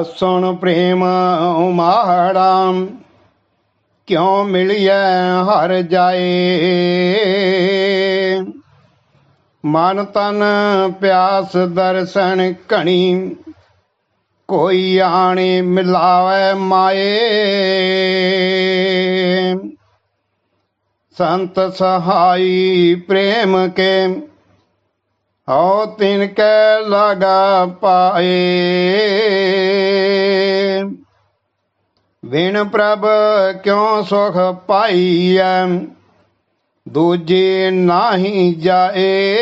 ਅਸੁਣ ਪ੍ਰੇਮ ਉਮਾੜਾ ਕਿਉ ਮਿਲਿਐ ਹਰ ਜਾਏ? ਮਨ ਤਨ ਪਿਆਸ ਦਰਸ਼ਨ ਘਣੀ, ਕੋਈ ਆਣੀ ਮਿਲਾਵੇ ਮਾਏ। ਸੰਤ ਸਹਾਈ ਪ੍ਰੇਮ ਕੇ ਹਉ ਤਿਨ ਕੈ ਲਗਾ ਪਾਏ। ਵਿਣ ਪ੍ਰਭ ਕਿਉ ਸੁਖ ਪਾਈਐ? ਦੂਜੇ ਨਾਹੀ ਜਾਏ।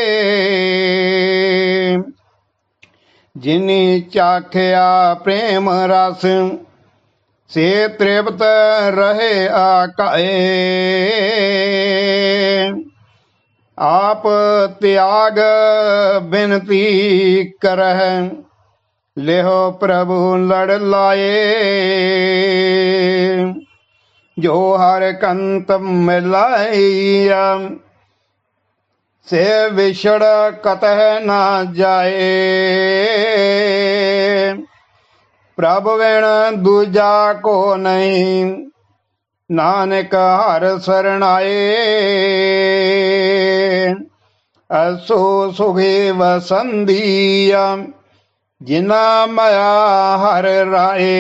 ਜਿਨੀ ਚਾਖਿਆ ਪ੍ਰੇਮ ਰਸ, ਸੇ ਤ੍ਰਿਪਤ ਰਹੇ ਆਕਾਏ ਆਪ ਤਿਆਗ ਬਿਨਤੀ ਕਰਹਿ। ਲਿਹੋ ਪ੍ਰਭੂ ਲੜ ਲਾਏ। ਜੋ ਹਰ ਕੰਤ ਮਿਲਾਈਆ, ਸੇ ਵਿਛੜ ਕਤਹਿ ਨਾ ਜਾਏ। ਪ੍ਰਭ ਵਿਣ ਦੂਜਾ ਕੋ ਨਹੀਂ, ਨਾਨਕ ਹਰ ਸਰਣਾਏ। ਅਸੋ ਸੁਖੇ ਵਸੰਦੀਆ ਜਿਨਾ ਮਾਇਆ ਹਰ ਰਾਏ।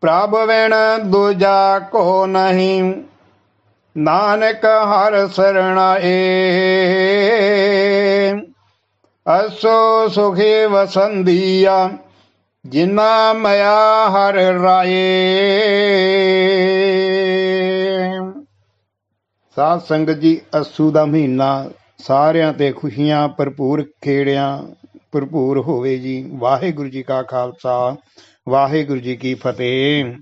ਪ੍ਰਭ ਵਿਣ ਦੂਜਾ ਕੋ ਨਹੀਂ, ਨਾਨਕ ਹਰ ਸਰਣਾਏ। ਅਸੋ ਸੁਖੇ ਵਸੰਦੀਆ ਜਿਨਾ ਮਇਆ ਹਰ ਰਾਏ। ਸਾਧ ਸੰਗਤ ਜੀ, ਅਸੂ ਦਾ ਮਹੀਨਾ, ਸਾਰਿਆਂ ਤੇ ਖੁਸ਼ੀਆਂ ਭਰਪੂਰ ਖੇੜਿਆਂ ਭਰਪੂਰ ਹੋਵੇ ਜੀ। ਵਾਹਿਗੁਰੂ ਜੀ ਕਾ ਖਾਲਸਾ, ਵਾਹਿਗੁਰੂ ਜੀ ਕੀ ਫਤਿਹ।